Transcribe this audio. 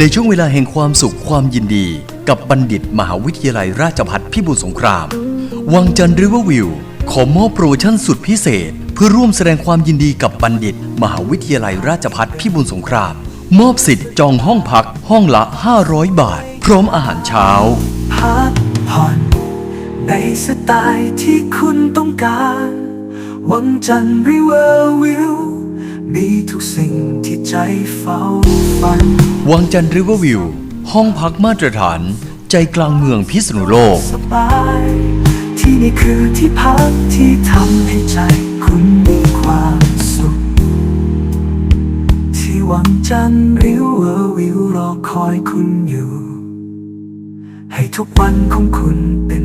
ในช่วงเวลาแห่งความสุขความยินดี กับบัณฑิตมหาวิทยาลัยราชภัฏพิบูลสงคราม วังจันทร์ริเวอร์วิว ขอมอบโปรโมชั่นสุดพิเศษ เพื่อร่วมแสดงความยินดีกับบัณฑิต มหาวิทยาลัยราชภัฏพิบูลสงคราม มอบสิทธิ์จองห้องพักห้องละ 500 บาท พร้อมอาหารเช้า พักผ่อนในสไตล์ที่คุณต้องการ วังจันทร์ริเวอร์วิวมีทุกสิ่ง ใจเฝ้าฝัน วังจันทร์ริเวอร์วิว ห้องพักมาตรฐาน ใจกลางเมืองพิษณุโลก สบาย ที่นี่คือที่พักที่ทำให้ใจคุณมีความสุข ที่วังจันทร์ริเวอร์วิวรอคอยคุณอยู่ ให้ทุกวันของคุณเป็น